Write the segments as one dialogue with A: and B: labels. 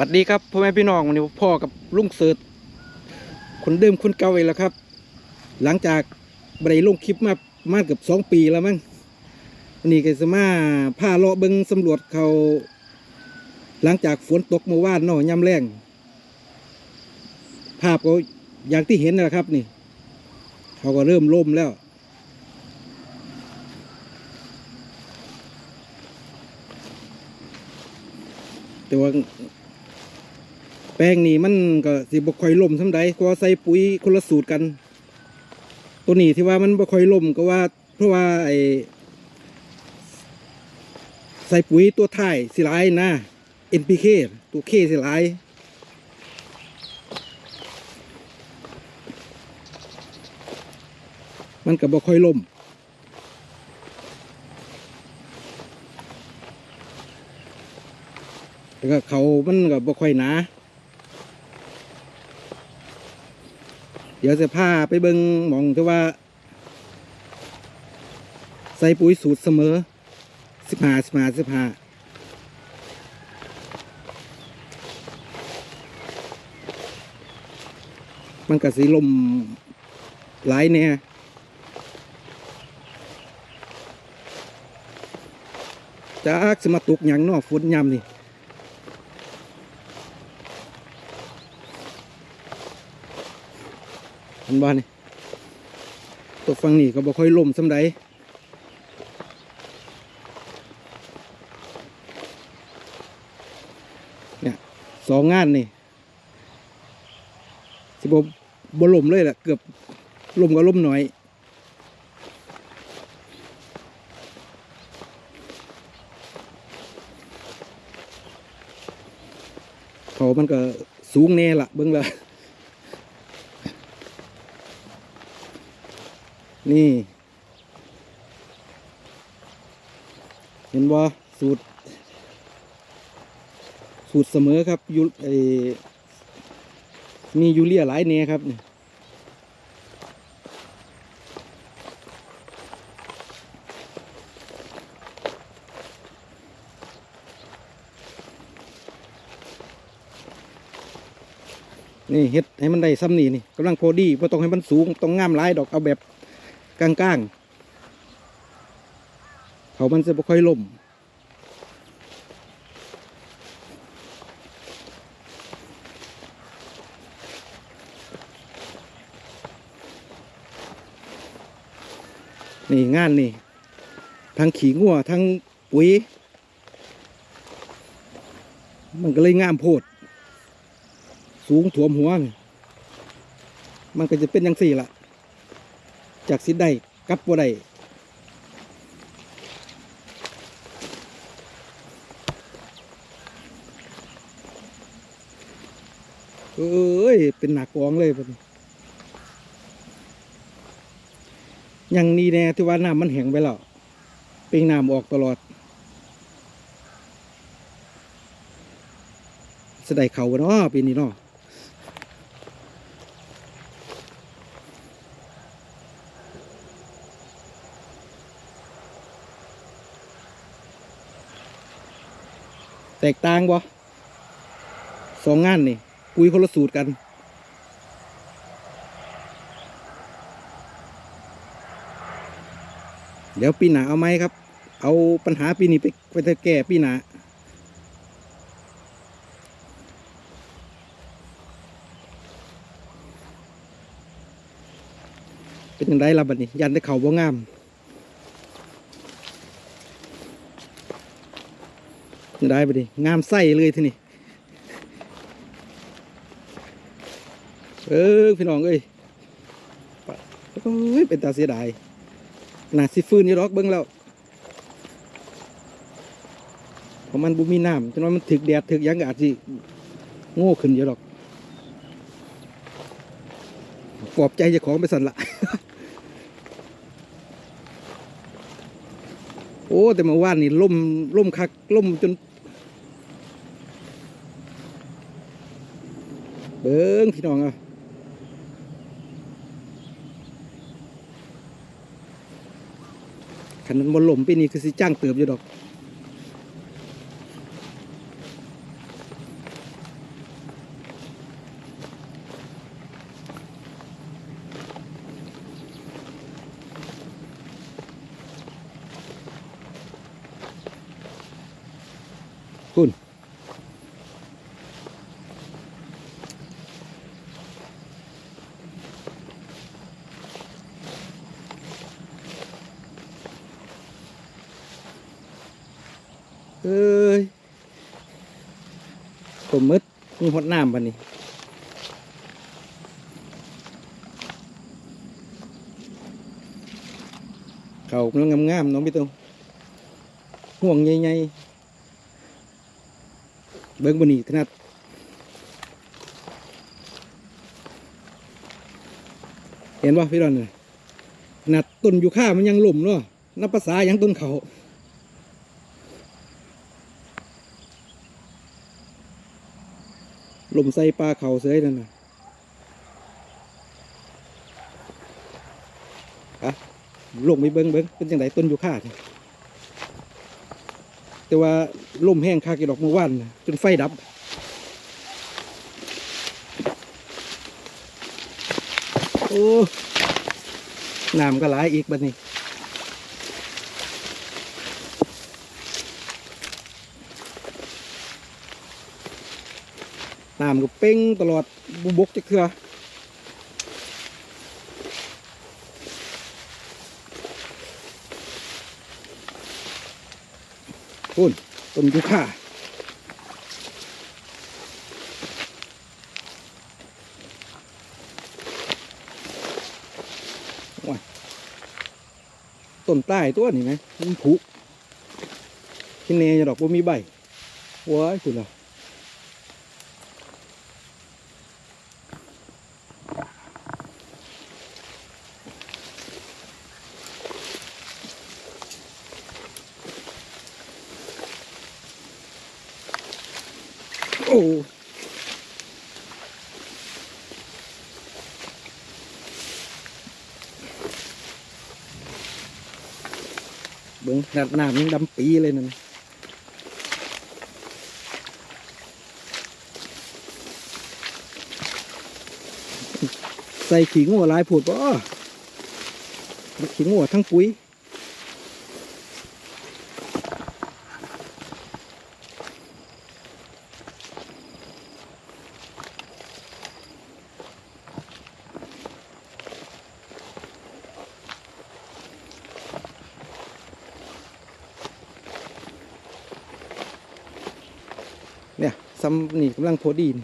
A: วัสดีครับพ่อแม่พี่น้องวันนี้พ่อกับลุงเสิร์ตคนเดิมคนเก่าอีกแล้วครับ หลังจากบได้ลงคลิปมามาเกือบสองปีแล้วมั้งวันนี้ก็จะมาพาเลาะเบิงสำรวจเขา หลังจากฝนตกเมื่อวานเนาะย่ำแรง ภาพก็อย่างที่เห็นนะครับนี่ เขาก็เริ่มล่มแล้วแต่ว่า แป้งนี่มันก็สิบ่ค่อยล่มทำใดก็ใส่ปุ๋ยคนละสูตรกัน ตัวนี้ที่ว่ามันบ่ค่อยล่มก็ว่า เพราะว่าไอ้ใส่ปุ๋ยตัวท้ายสิหลายนะ NPK ตัวเคสิหลายมันก็บ่ค่อยล่มแล้วก็เขามันก็บ่ค่อยหนา เดี๋ยวจะพาไปเบิงมองที่ว่า ใส่ปุ๋ยสูตรเสมอสิบห้าสิบห้าสิบห้ามันก็สีลมหลายเนี่ยจากสมาตุกอย่างนอกฝนยำนี่ เห็นบ้านนี่ตัวฟังนี่ก็บ่ค่อยล่มสำใดเนี่ยสองงานนี่สิบ่บ่ล่มเลยแหละเกือบล่มก็ล่มหน่อยเขามันก็สูงแน่ละเบิ่งละ นี่ เห็นบ่าสูตร สูตรเสมอครับยูไอมียูเรียหลายเนครับนี่นี่เฮ็ดให้มันได้ซ้ำนี่นี่กำลังพอดีไ่ต้องให้มันสูงต้องงามหลายดอกเอาแบบ กลางๆ เขามันจะไม่ค่อยล่มนี่งานนี่ ทั้งขี่งัวทั้งปุ๋ย มันก็เลยงามโพด สูงถ่วมหัว มันก็จะเป็นอย่างสี่ละ จากสิได้กับบ่ได้เอ้ย เป็นหนักกองเลยบัดนี้ยังนี่แน่ที่ว่าน้ำมันแห้งไปแล้วเป่งน้ำออกตลอดสไดเขาเนาะปีนี้เนาะ แตกต่างบ่สองงานนี่ปุ๋ยคนละสูตรกัน เดี๋ยวปีหนาเอาไหมครับ เอาปัญหาปีนี้ไปไปแก้ปีหนาเป็นยังไงล่ะบัดนี้ ยันได้เข่าบ่งาม ได้ไปดิงามไส้เลยทีนี่เออพี่น้องเอ้ยโอ้ยเป็นตาเสียดายหนาสิฟื้นยู่หรอกเบิ้งแล้วเพราะมันบุมีน้ำจนว่ามันถึกแดดถึกยังอาจสิโง่ขึ้นยู่หรอกปลอบใจเจ้าของไปสั่นละโอ้แต่มาว่านนี่ล่มล่มคักล่มจน เบิ้งพี่น้องอะขันมันบนหล่มปีนี้คือสิจ้างเติบอยู่ดอก เอ้ยผมมืดมีหดน้ำปันนี้เขากำลังงามๆน้องพี่ตงห่วงใหญ่ๆเบิ้งบนนี้ขนาดเห็นป่ะพี่ดอนเนี่ยขนาดต้นอยูค่ามันยังหล่มเนาะนับภาษายังต้นเขา ลมใส่ปลาเขาเสยนั่นนะอะลงไปเบิ้งเบิ้งเป็นจังไดต้นยูค่าเนี่ยแต่ว่าลมแห้งคากีดอกเมื่อวานจนไฟดับ โอ้น้ำก็หลายอีกบัดนี้ น้ำก็เป้งตลอดบุบกจะเคือคุณต้นยูคาว้าต้นใต้ตัวนี่ไหมมันผุที่เนจะดอกบ่มีใบว้ายคุณล่ะ โอ้เบิ้งขนาดน้ำยังดำปีเลยนั่นใส่ขี้งัวลายผุดป่ะขี้งัวทั้งปุ๋ย เนี่ยซัมนี่กำลังโพดีน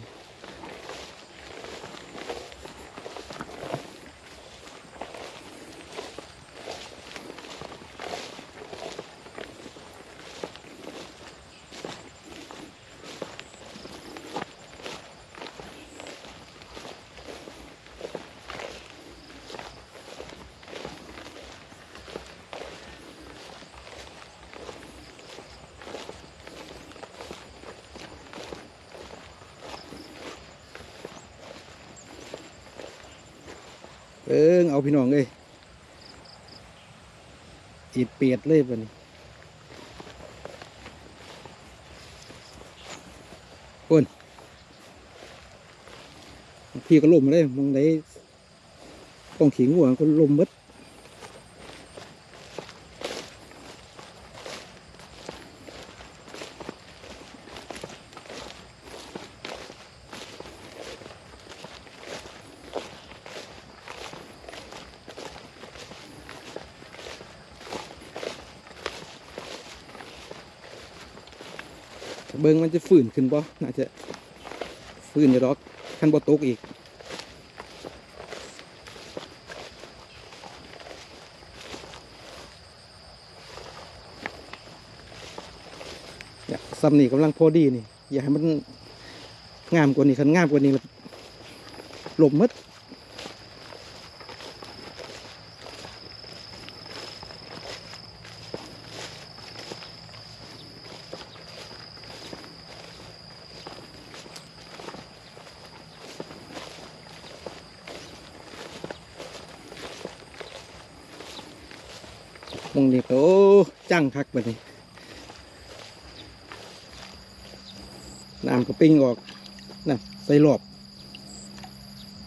A: เอิงเอาพี่น้องเลยอีเปียดเลยบันี้คนพี่ก็ล่มมาเลยมองได้ต้องขิงหัวก็ล่มหมด เบิ้งมันจะฝืนขึ้นบ่น่าจะฝืนอยู่ดอกขั้นบ่ตกอีกเนี่ยซ้ำนี่กำลังพอดีนี่ อย่าให้มันงามกว่านี้คันงามกว่านี้มันหลบหมด มองนี่ก็โอ้จังคักแบบนี้น้ำก็ปิ้งออกนะใส่รอบ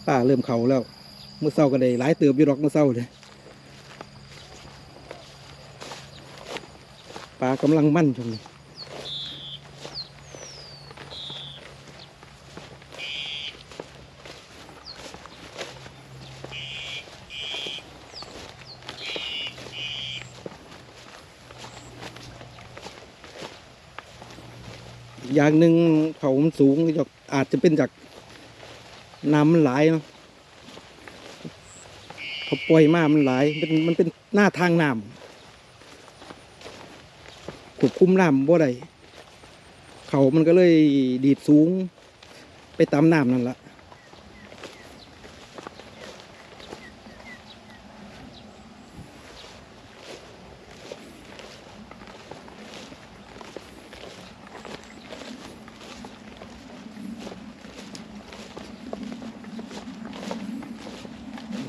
A: ป้าเริ่มเขาแล้ว เมื่อเศร้าก็ได้หลายเติบอยู่ดอกเมื่อเศร้าเลยปลากำลังมั่นช่วงนี้ อย่างหนึ่งเขามันสูงจากอาจจะเป็นจากน้ำมันไหลเนาะเขาปล่อยมามันไหลายเป็นมันเป็นหน้าทางน้ำควบคุมน้ำบ่ได้เขามันก็เลยดีดสูง ไปตามน้ำนั่นแหละ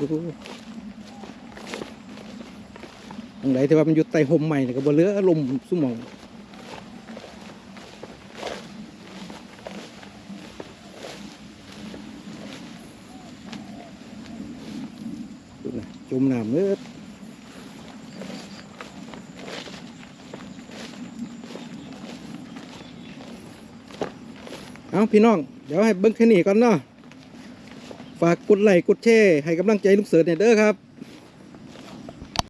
A: ตรงไหนที่ว่ามันอยู่ใต้ห่มใหม่เนี่ยก็บ่เลือลมสุ่มองจมน้ำเนื้อเอาพี่น้อง เดี๋ยวให้เบิ้งแค่นี้ก่อนเนาะ ฝากกดไลค์กดแชร์ให้กำลังใจลูกเสือเนี่ยเด้อครับ